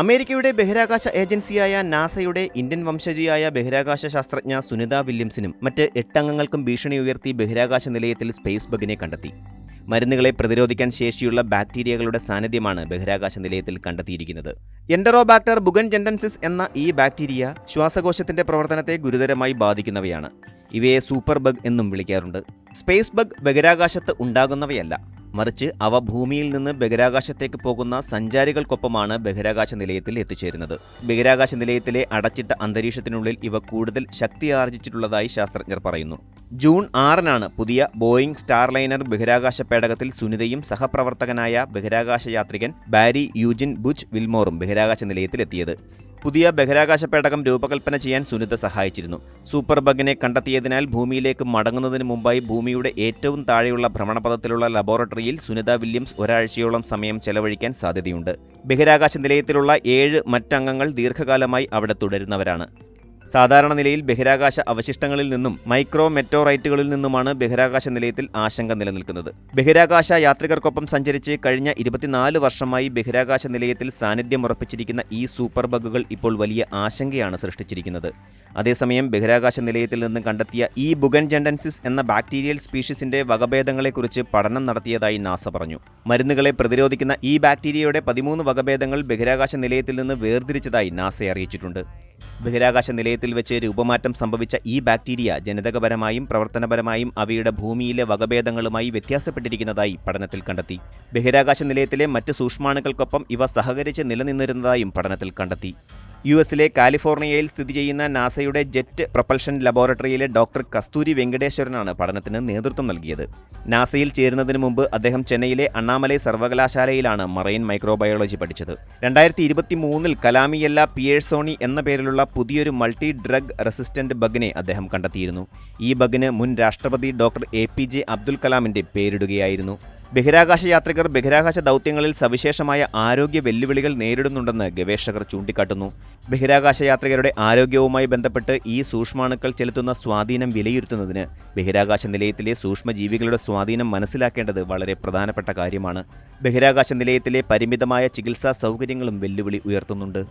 അമേരിക്കയുടെ ബഹിരാകാശ ഏജൻസിയായ നാസയുടെ ഇന്ത്യൻ വംശജിയായ ബഹിരാകാശ ശാസ്ത്രജ്ഞ സുനിത വില്യംസിനും മറ്റ് എട്ടംഗങ്ങൾക്കും ഭീഷണി ഉയർത്തി ബഹിരാകാശ നിലയത്തിൽ സ്പേസ് ബഗിനെ കണ്ടെത്തി. മരുന്നുകളെ പ്രതിരോധിക്കാൻ ശേഷിയുള്ള ബാക്ടീരിയകളുടെ സാന്നിധ്യമാണ് ബഹിരാകാശ നിലയത്തിൽ കണ്ടെത്തിയിരിക്കുന്നത്. എൻഡറോബാക്ടർ ബുഗൻ ജെൻഡൻസിസ് എന്ന ഈ ബാക്ടീരിയ ശ്വാസകോശത്തിന്റെ പ്രവർത്തനത്തെ ഗുരുതരമായി ബാധിക്കുന്നവയാണ്. ഇവയെ സൂപ്പർ ബഗ് എന്നും വിളിക്കാറുണ്ട്. സ്പേസ് ബഗ് ബഹിരാകാശത്ത് ഉണ്ടാകുന്നവയല്ല. മറിച്ച് അവ ഭൂമിയിൽ നിന്ന് ബഹിരാകാശത്തേക്ക് പോകുന്ന സഞ്ചാരികൾക്കൊപ്പമാണ് ബഹിരാകാശ നിലയത്തിൽ എത്തിച്ചേരുന്നത്. ബഹിരാകാശ നിലയത്തിലെ അടച്ചിട്ട അന്തരീക്ഷത്തിനുള്ളിൽ ഇവ കൂടുതൽ ശക്തി ആർജിച്ചിട്ടുള്ളതായി ശാസ്ത്രജ്ഞർ പറയുന്നു. ജൂൺ ആറിനാണ് പുതിയ ബോയിംഗ് സ്റ്റാർലൈനർ ബഹിരാകാശ പേടകത്തിൽ സുനിതയും സഹപ്രവർത്തകനായ ബഹിരാകാശ യാത്രികൻ ബാരി യൂജിൻ ബുച്ച് വിൽമോറും ബഹിരാകാശ നിലയത്തിലെത്തിയത് പുതിയ ബഹിരാകാശ പേടകം രൂപകൽപ്പന ചെയ്യാൻ സുനിത സഹായിച്ചിരുന്നു. സൂപ്പർ ബഗിനെ കണ്ടെത്തിയതിനാൽ ഭൂമിയിലേക്ക് മടങ്ങുന്നതിന് മുമ്പായി ഭൂമിയുടെ ഏറ്റവും താഴെയുള്ള ഭ്രമണപഥത്തിലുള്ള ലബോറട്ടറിയിൽ സുനിത വില്യംസ് ഒരാഴ്ചയോളം സമയം ചെലവഴിക്കാൻ സാധ്യതയുണ്ട്. ബഹിരാകാശ നിലയത്തിലുള്ള ഏഴ് മറ്റംഗങ്ങൾ ദീർഘകാലമായി അവിടെ തുടരുന്നവരാണ്. സാധാരണ നിലയിൽ ബഹിരാകാശ അവശിഷ്ടങ്ങളിൽ നിന്നും മൈക്രോ മെറ്റോറൈറ്റുകളിൽ നിന്നുമാണ് ബഹിരാകാശ നിലയത്തിൽ ആശങ്ക നിലനിൽക്കുന്നത്. ബഹിരാകാശ യാത്രികർക്കൊപ്പം സഞ്ചരിച്ച് കഴിഞ്ഞ ഇരുപത്തിനാല് വർഷമായി ബഹിരാകാശ നിലയത്തിൽ സാന്നിധ്യം ഉറപ്പിച്ചിരിക്കുന്ന ഈ സൂപ്പർ ബഗുകൾ ഇപ്പോൾ വലിയ ആശങ്കയാണ് സൃഷ്ടിച്ചിരിക്കുന്നത്. അതേസമയം ബഹിരാകാശ നിലയത്തിൽ നിന്ന് കണ്ടെത്തിയ ഈ ബുഗൻ ജെൻഡൻസിസ് എന്ന ബാക്ടീരിയൽ സ്പീഷീസിന്റെ വകഭേദങ്ങളെക്കുറിച്ച് പഠനം നടത്തിയതായി നാസ പറഞ്ഞു. മരുന്നുകളെ പ്രതിരോധിക്കുന്ന ഈ ബാക്ടീരിയയുടെ പതിമൂന്ന് വകഭേദങ്ങൾ ബഹിരാകാശ നിലയത്തിൽ നിന്ന് വേർതിരിച്ചതായി നാസ അറിയിച്ചിട്ടുണ്ട്. ബഹിരാകാശ നിലയത്തിൽ വെച്ച് രൂപമാറ്റം സംഭവിച്ച ഈ ബാക്ടീരിയ ജനിതകപരമായും പ്രവർത്തനപരമായും അവയുടെ ഭൂമിയിലെ വകഭേദങ്ങളുമായി വ്യത്യാസപ്പെട്ടിരിക്കുന്നതായി പഠനത്തിൽ കണ്ടെത്തി. ബഹിരാകാശ നിലയത്തിലെ മറ്റ് സൂക്ഷ്മാണുക്കൾക്കൊപ്പം ഇവ സഹകരിച്ച് നിലനിന്നിരുന്നതായും പഠനത്തിൽ കണ്ടെത്തി. യു എസിലെ കാലിഫോർണിയയിൽ സ്ഥിതി ചെയ്യുന്ന നാസയുടെ ജെറ്റ് പ്രപ്പൽഷൻ ലബോറട്ടറിയിലെ ഡോക്ടർ കസ്തൂരി വെങ്കടേശ്വരനാണ് പഠനത്തിന് നേതൃത്വം നൽകിയത്. നാസയിൽ ചേരുന്നതിന് മുമ്പ് അദ്ദേഹം ചെന്നൈയിലെ അണ്ണാമലൈ സർവകലാശാലയിലാണ് മറൈൻ മൈക്രോബയോളജി പഠിച്ചത്. രണ്ടായിരത്തി ഇരുപത്തി മൂന്നിൽ കലാമിയല്ല പിയേഴ്സോണി എന്ന പേരിലുള്ള പുതിയൊരു മൾട്ടി ഡ്രഗ് റെസിസ്റ്റന്റ് ബഗിനെ അദ്ദേഹം കണ്ടെത്തിയിരുന്നു. ഈ ബഗിന് മുൻ രാഷ്ട്രപതി doctor A P J Abdul കലാമിന്റെ പേരിടുകയായിരുന്നു. ബഹിരാകാശ യാത്രികർ ബഹിരാകാശ ദൗത്യങ്ങളിൽ സവിശേഷമായ ആരോഗ്യ വെല്ലുവിളികൾ നേരിടുന്നുണ്ടെന്ന് ഗവേഷകർ ചൂണ്ടിക്കാട്ടുന്നു. ബഹിരാകാശ യാത്രികരുടെ ആരോഗ്യവുമായി ബന്ധപ്പെട്ട് ഈ സൂക്ഷ്മാണുക്കൾ ചെലുത്തുന്ന സ്വാധീനം വിലയിരുത്തുന്നതിന് ബഹിരാകാശ നിലയത്തിലെ സൂക്ഷ്മജീവികളുടെ സ്വാധീനം മനസ്സിലാക്കേണ്ടത് വളരെ പ്രധാനപ്പെട്ട കാര്യമാണ്. ബഹിരാകാശ നിലയത്തിലെ പരിമിതമായ ചികിത്സാ സൗകര്യങ്ങളും വെല്ലുവിളി ഉയർത്തുന്നുണ്ട്.